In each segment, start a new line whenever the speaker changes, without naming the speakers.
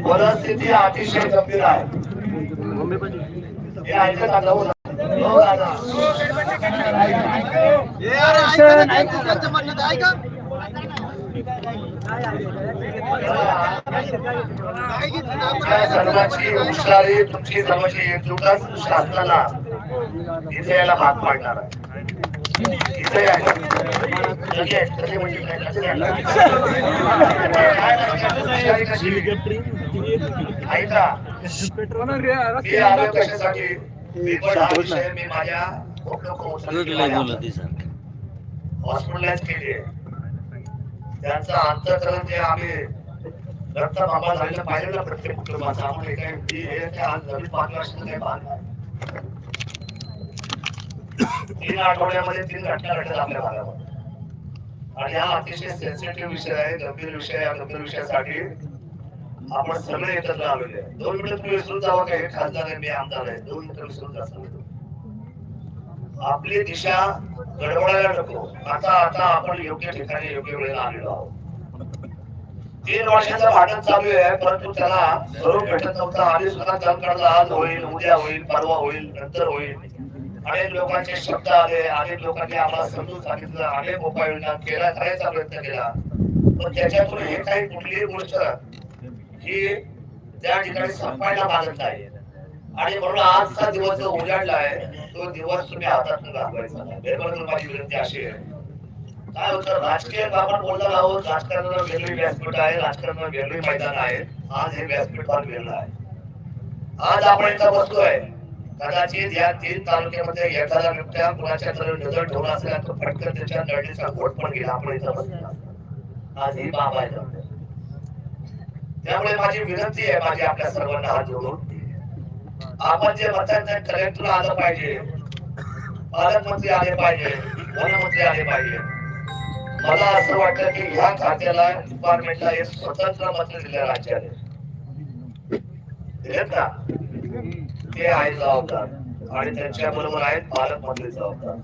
परिस्थिती अतिशय गंभीर आहे हे ऐकत आता हो हो दादा तुमच्या सर्वांची हुशारी तुमची सर्वांची एकजुटच शासनाला इथे यायला भाग पाडणार आहे इथे यायला लगेच, लगेच म्हणजे काय, लगेच यायला. काय म्हणजे हुशारी कशी? ऐका मी आलो कशासाठी मी पण हा विषय मी माझ्या हॉस्पिटलाइज केली आहे. त्यांचं अंतकरण जे आम्ही रक्त बाबा झालेलं पाहिजे ना प्रत्येक कुटुंबाचं. काय हे आज नवीन पाच वर्षाचं काही भाग तीन आठवड्यामध्ये तीन घटना घडतात आपल्या भागामध्ये. आणि हा अतिशय सेन्सिटिव्ह विषय आहे गंभीर विषय आहे. या गंभीर विषयासाठी आपण सगळे एकत्र आलेले आहे. दोन मिनिटं तुम्ही विसरून जावं का? हे खासदार आहे मी आमदार आहे. दोन मिनिटं विसरून जा आपली दिशा गडबडायला नको. आता आता आपण योग्य ठिकाणी योग्य वेळेला आलेलो आहोत. तीन वर्षाचा भांडण चालू आहे परंतु त्याला स्वरूप भेटत नव्हतं. आणि सुद्धा जण आज होईल उद्या होईल परवा होईल नंतर होईल. अनेक लोकांचे शब्द आले अनेक लोकांनी आम्हाला समजून सांगितलं. अनेक उपाययोजना केला करायचा प्रयत्न केला. पण त्याच्यातून हे काही कुठलीही गोष्ट ही त्या ठिकाणी संपायला मागत नाही. आणि म्हणून आजचा दिवस जो उजाडला आहे तो दिवस तुम्ही हातातून घालवायचा नाही. माझी विनंती अशी आहे. काय होतं राजकीय आपण बोलणार आहोत. राजकारणाला वेगळी व्यासपीठ आहे. राजकारणाला वेगळी मैदान आहे. आज हे व्यासपीठ फार वेगळं आहे. आज आपण इथं बसतोय कदाचित या तीन तालुक्यामध्ये एखादा बिबट्या कुणाच्या तरी नजर ठेवला असेल तर पटकन त्याच्या नळणीचा घोट पण गेला आपण इथं बसलो आज ही बाब आहे. त्यामुळे. माझी विनंती आहे माझी आपल्या सर्वांना हात जोडून. आपण जे म्हणतात कलेक्टर आलं पाहिजे. पालकमंत्री आले पाहिजे वनमंत्री आले पाहिजे. मला असं वाटतं की ह्या खात्याला डिपार्टमेंटला एक स्वतंत्र मंत्री दिले राज्याने. दिलेत ना ते आहेत जबाबदार. आणि त्यांच्या बरोबर आहेत पालकमंत्री जबाबदार.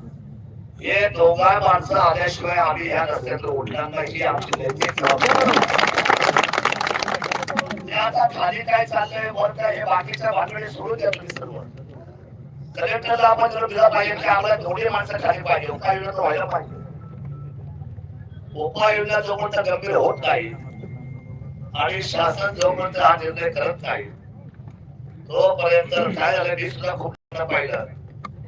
हे दोघा माणसं आल्याशिवाय आम्ही ह्या रस्त्यातून उठणार नाही आमची नैतिक जबाबदारी ते आता खाली काय चाललंय वर काय हे बाकीच्या बातम्या सोडून द्या सर्व. कलेक्टरला आपण जर दिला पाहिजे की आम्हाला थोडी माणसं खाली पाहिजे उपाययोजना तर व्हायला पाहिजे. उपाययोजना जोपर्यंत गंभीर होत नाही आणि शासन जोपर्यंत हा निर्णय करत नाही तोपर्यंत काय झालं मी सुद्धा खूप पाहिलं.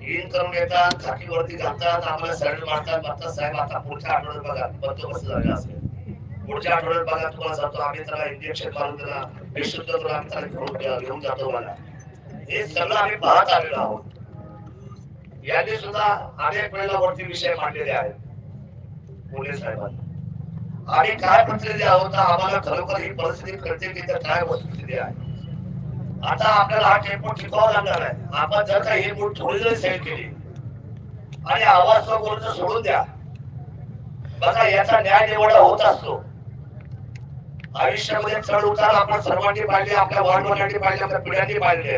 इन करून येतात खाकीवरती घालतात आम्हाला सॅलरी मारतात मारतात साहेब आता पुढच्या आठवड्यात बघा बंदोबस्त झाला असेल. पुढच्या आठवड्यात बघा तुम्हाला जातो आम्ही त्याला इंजेक्शन मारून त्याला विशुद्ध करून आम्ही त्याला घेऊन घेऊन जातो मला हे सगळं आम्ही पाहत आलेलो आहोत. यांनी सुद्धा अनेक वेळेला वरती विषय मांडलेले आहेत. पोलीस साहेबांना. आणि काय मंत्री आहोत आम्हाला खरोखर ही परिस्थिती कळते की त्या काय वस्तुस्थिती आहे. आता आपल्याला हा टेम्पो टिकवावा लागणार आहे. आपण जर का ही बोट थोडी जरी सेल केली आणि आवाज बोलणं सोडून द्या. बघा याचा न्याय निवडा होत असतो. आयुष्यामध्ये चढ उतार आपण सर्वांनी पाहिले आपल्या वाढवण्यासाठी पाहिले आपल्या पिढ्यांनी पाहिले.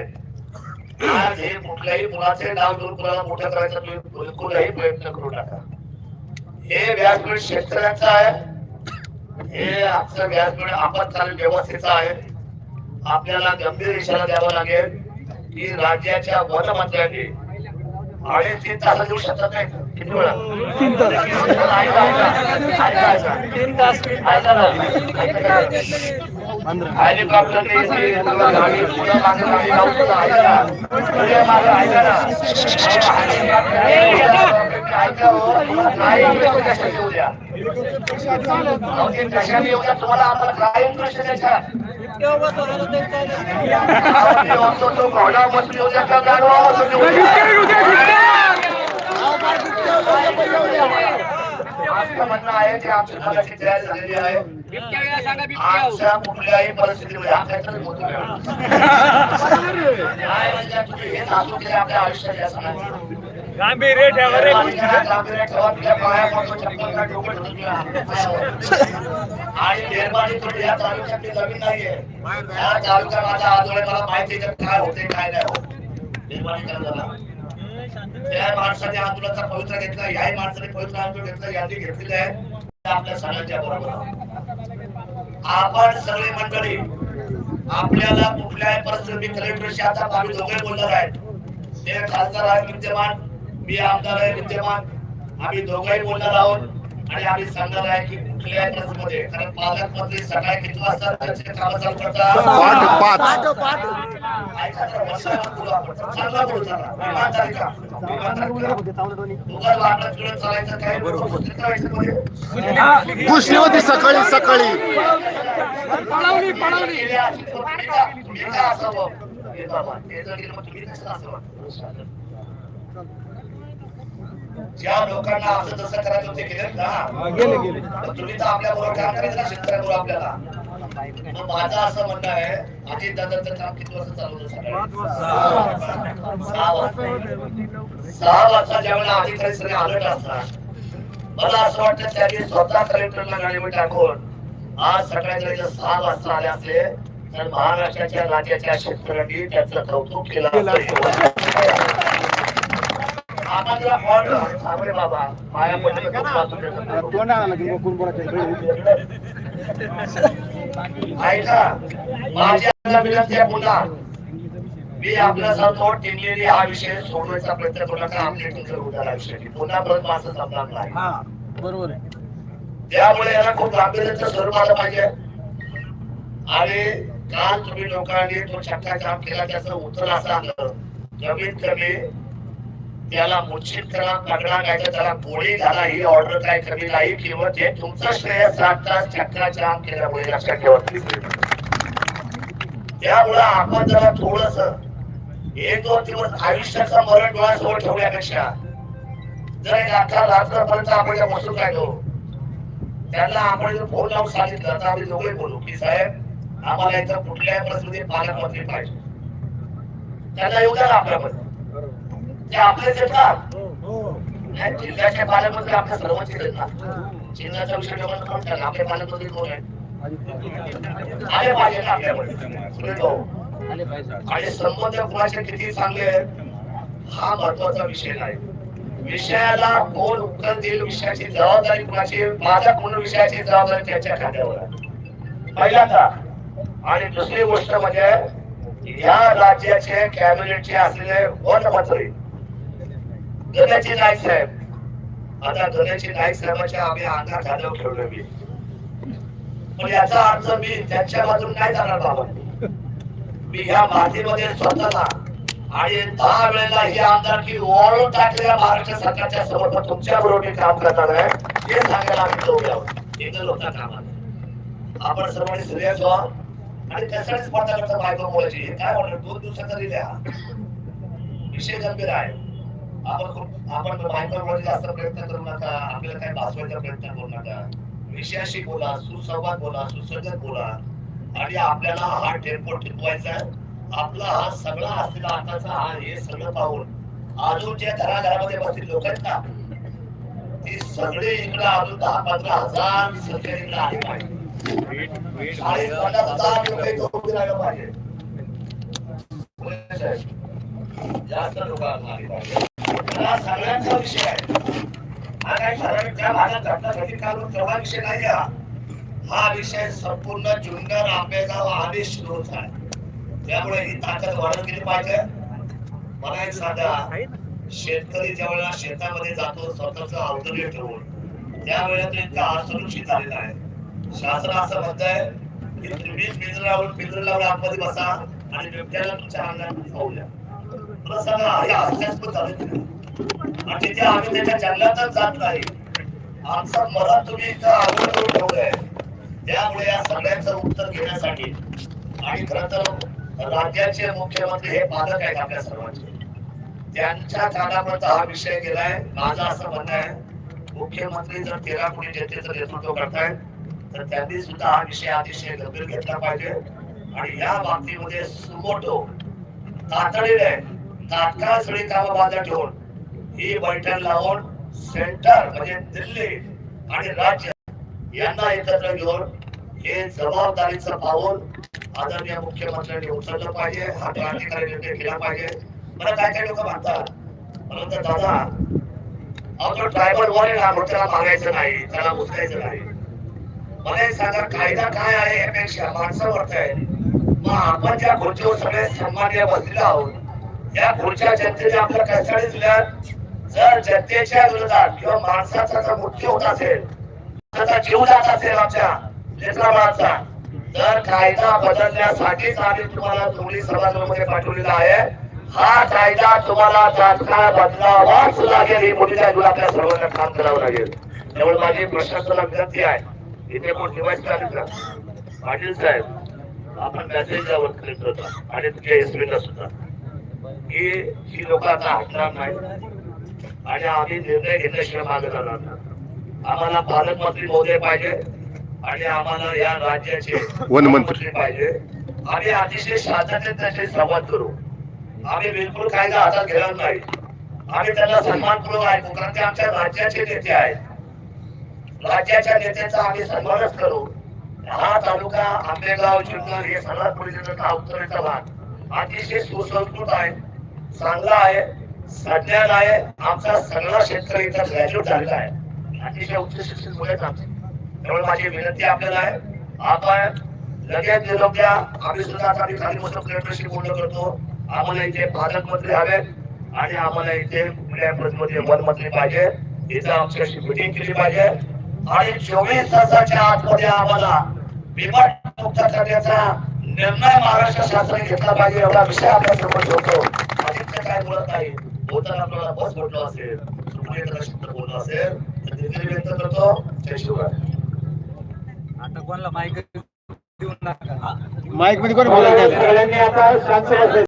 आज हे कुठल्याही मुलाचे नाव घेऊन मुलाला मोठं करायचं तुम्ही बिलकुलही प्रयत्न करू नका. हे व्यासपीठ शेतकऱ्यांचं आहे. हे आजचं व्यासपीठ आपत्कालीन व्यवस्थेचं आहे. आपल्याला गंभीर इशारा द्यावा लागेल. की राज्याच्या वनमंत्र्यांनी अडीच तीन तास देऊ शकत नाही.
तीन तास. तीन तास
हो. द्या तुम्हाला आम्हाला काय इंटरेस्ट आहे त्याच्यात? अहो, ते म्हणतो तो घोडा बसली होत्या का गाढवा बसली होत्या? आमचं म्हणणं आहे की आमची भागाची तयारी झालेली आहे आमच्या कुठल्याही परिस्थितीमध्ये हा काहीतरी होतो काय म्हणजे तुम्ही हे नाचू केले आपल्या आयुष्यात या सणाची
गांभीर्य ठेवा रे
माझ्या गांभीर्य ठेवा, तुझ्या पाया पडतो, चप्पल काढ, डोकं ठेवून तुझ्या पायावर. आणि निर्माणी थोडी या तालुक्यातली नवीन नाहीये या तालुक्यात माझ्या आजोळे मला माहिती काय होते काय नाही होत निर्माणी. त्या माणसाने आंदोलनाचा पवित्र घेतला याही माणसाने पवित्र आंदोलन घेतला यांनी घेतलेलं आहे. आपल्या सगळ्यांच्या बरोबर आपण सगळे मंडळी आपल्याला कुठल्याही परिस्थितीत कलेक्टरशी आता आम्ही दोघे बोलणार आहेत ते खासदार आहे विद्यमान मी आमदार आहे विद्यमान. आम्ही दोघंही बोलणार आहोत आणि आम्ही सांगणार आहे की कारण पालकमंत्री सकाळी किती वाजता त्यांचे काम चालू करतात?
पाच.
चांगला बोलू
होती सकाळी
पळवली पळवली.
असावं? तुम्ही कसं असावं? ज्या लोकांना असं तसं करायचं होते केलं ना. तुम्ही तर आपल्या बरोबर काम करायचं ना शेतकऱ्याबरोबर आपल्याला. माझं असं म्हणणं आहे अजित दादाचं काम किती वाजता चालू होतं सकाळी? सहा वाजता. सहा वाजता. ज्यावेळेला अधिकारी सगळे अलर्ट असतात. मला असं वाटतं त्यांनी स्वतः कलेक्टरला गाडीवर टाकून आज सकाळी जर सहा वाजता आले असले तर महाराष्ट्राच्या राज्याच्या शेतकऱ्यांनी त्याचं कौतुक केलं असतं. बाबा पडले. ऐका माझ्या विनंती आहे पुन्हा. मी सांगतो टिमलेली हा विषय सोडवायचा प्रयत्न करू नका. उद्याला विषय पुन्हा परत माझं नाही.
बरोबर आहे.
त्यामुळे याला खूप गांभीर्याचं स्वरूप आलं पाहिजे. आणि काल तुम्ही लोकांनी तो चक्का जाम केला. त्याचं उत्तर असं आलं. कमीत कमी त्याला मूर्छित करा पगडा काय तर त्याला गोळी घाला ही ऑर्डर काय कमी नाही किंवा ते तुमचं श्रेय साधता चक्का जाम केल्यामुळे लक्षात ठेवा. त्यामुळे आपण जरा थोडस एक दोन दिवस आयुष्याचा मरण डोळ्यासमोर ठेवण्यापेक्षा जर एक अख्खा रात्रपर्यंत आपण त्या बसून राहिलो त्यांना आपण जर फोन लावून सांगितलं तर आम्ही दोघे बोलू. की साहेब आम्हाला इथं कुठल्याही परिस्थितीत पालकमंत्री पाहिजे. त्यांना येऊ द्या आपल्यामध्ये ते आपलेच येतात नाही, जिल्ह्याचे पालकमंत्री आपल्या सर्वांचे आहेत ना जिल्ह्याचा विषय तर त्यांना आपले पालकमंत्री कोण आहेत आले पाहिजे ना भाऊ आणि संबंध कुणाचे किती चांगले आहेत हा महत्त्वाचा विषय नाही. विषयाला कोण उत्तर देईल विषयाची जबाबदारी कुणाची माझ्या कोण विषयाची जबाबदारी त्याच्या खात्यावर आहे. पहिल्यांदा आणि दुसरी गोष्ट म्हणजे या राज्याचे कॅबिनेटचे असलेले वन मंत्री गण्याची नाईक साहेब. आता गण्याची नाईक साहेबांच्या आम्ही अंगात झालं ठेवलं मी. पण याचा अर्थ मी त्यांच्या बाजून नाही जाणार बाबा मी ह्या मातीमध्ये स्वतःला आणि दहा वेळेला ही आमदारकी ओळून टाकलेल्या महाराष्ट्र सरकारच्या समोर तुमच्या बरोबर काम करणार आहे हे सांगायला आम्ही जाऊया एकच होता कामात आपण सर्वांनी सिरियस व्हा आणि त्यासाठी स्पर्धा करता बायको बोलायची. हे काय म्हणणार? दोन दिवसाचा रिले विषय गंभीर आहे. आपण खूप आपण बायको म्हणजे जास्त प्रयत्न करू नका. आपल्याला काय भासवायचा प्रयत्न करू नका. विषयाशी बोला सुसंवाद बोला सुसंगत बोला. आणि आपल्याला हा टेम्पो टिकवायचा आपला हा सगळा असलेला आताचा हा हे सगळं पाहून अजून जे घराघरामध्ये बसतील लोक आहेत ना ते सगळे इकडे अजून दहा पंधरा हजार संख्या इकडे आले पाहिजे. चाळीस पन्नास हजार लोक राहिलं पाहिजे. जास्त लोक आली पाहिजे. हा सगळ्यांचा विषय आहे. हा काही ठराविक त्या भागात घटना घटित काढून तेव्हा विषय नाही हा हा विषय संपूर्ण जुन्नर आंबेगाव आणि शिरोचा आहे. त्यामुळे ही ताकद वाढत गेली पाहिजे. मला एक सांगा शेतकरी ज्यावेळेला शेतामध्ये जातो स्वतःच अवतरण ठेवून त्यावेळेला तो इतका असुरक्षित झालेला आहे. शासन असं म्हणत आहे की तुम्ही लावून पिंजर लावून आतमध्ये बसा आणि बिबट्याला तुमच्या अंगात खाऊ द्या. मला सांगा हे हास्यास्पद झालं की नाही? आणि तिथे आम्ही म्हणजे त्याच्या जंगलातच जात नाही. आमचं मरण तुम्ही इथं अवघड करून ठेवलंय. त्यामुळे या सगळ्यांचं उत्तर घेण्यासाठी आणि खर तर राज्याचे मुख्यमंत्री हे पालक आहेत आपल्या सर्वांचे. त्यांच्या कानापर्यंत हा विषय गेलाय. माझं असं म्हणणं आहे मुख्यमंत्री जर तेरा कोणी जनतेचं नेतृत्व करतायत तर त्यांनी सुद्धा हा विषय अतिशय गंभीर घेतला पाहिजे. आणि या बाबतीमध्ये सुमोटो तातडीने तात्काळ सगळी कामं बाजूला ठेवून ही बैठक लावून सेंटर म्हणजे दिल्ली आणि राज्य यांना एकत्र घेऊन हे जबाबदारीचं पाऊल आदरणीय मुख्यमंत्र्यांनी उचललं पाहिजे हा क्रांतिकारी निर्णय केला पाहिजे. मला काय काय लोक म्हणतात? परंतु दादा अहो तो ट्रायबल वर आहे ना म्हणून त्याला मागायचं नाही त्याला उचलायचं नाही. मला हे सांगा कायदा काय आहे यापेक्षा माणसं वरत आहे मग आपण ज्या खुर्चीवर सगळे सन्मान्य बसलेलो आहोत या खुर्च्या जनतेने आपल्या कशासाठी दिल्यात जर जनतेच्या विरोधात किंवा माणसाचा जर मृत्यू होत असेल त्याचा जीव जात असेल आमच्या लेकराबाळाचा तर कायदा बदलण्यासाठीच आम्ही तुम्हाला दोन्ही सभागृहामध्ये पाठवलेला आहे. हा कायदा तुम्हाला तात्काळ बदलावाच लागेल ही मोठी जाहीर आपल्या सर्वांना काम करावं लागेल. त्यामुळे माझी प्रशासनाला विनंती आहे इथे कोण डिवाइस चालू का? पाटील साहेब आपण मेसेज यावर कलेक्ट होता आणि तुमच्या एसपीला सुद्धा. की ही लोक आता हटणार नाही आणि आम्ही निर्णय घेतल्याशिवाय मागे जाणार आम्हाला पालकमंत्री महोदय पाहिजे आणि आम्हाला या राज्याचे
वनमंत्री.
पाहिजे. आम्ही अतिशय शांततेत त्याचे संवाद करू. आम्ही बिलकुल कायदा हातात घेणार नाही. आम्ही त्यांना सन्मानपूर्वक ऐकू कारण ते आमच्या राज्याचे नेते आहेत. राज्याच्या नेत्याचा आम्ही सन्मानच करू. हा तालुका आंबेगाव जुन्नर हे सर्वात परिषदेचा उत्तरेचा भाग. अतिशय सुसंस्कृत आहे चांगला आहे. सज्ञान आहे आमचा सगळा शेतकरी इथं ग्रॅज्युएट झालेला आहे. अतिशय उच्च शिक्षित मुले आमचे. त्यामुळे माझी विनंती आपल्याला आहे. आपण लगेच निरोग्या आम्ही सुद्धा आता आम्ही खाली मस्त कलेक्टरशी बोलणं करतो. आम्हाला इथे पालकमंत्री हवेत आणि आम्हाला इथे कुठल्या प्रतिमध्ये वनमंत्री पाहिजे. इथं आमच्याशी मिटिंग केली पाहिजे. आणि चोवीस तासाच्या आतमध्ये आम्हाला विमान मुक्त करण्याचा निर्णय महाराष्ट्र शासनाने घेतला पाहिजे एवढा विषय आपल्यासमोर होतो अधिक काय बोलत नाही बोलताना आपल्याला बस बोललो असेल एखादा शब्द बोललो असेल तर व्यक्त करतो जय शिवराय
आता कोणाला माहिती देऊ नका.
माईकमध्ये कोण बोलायचं?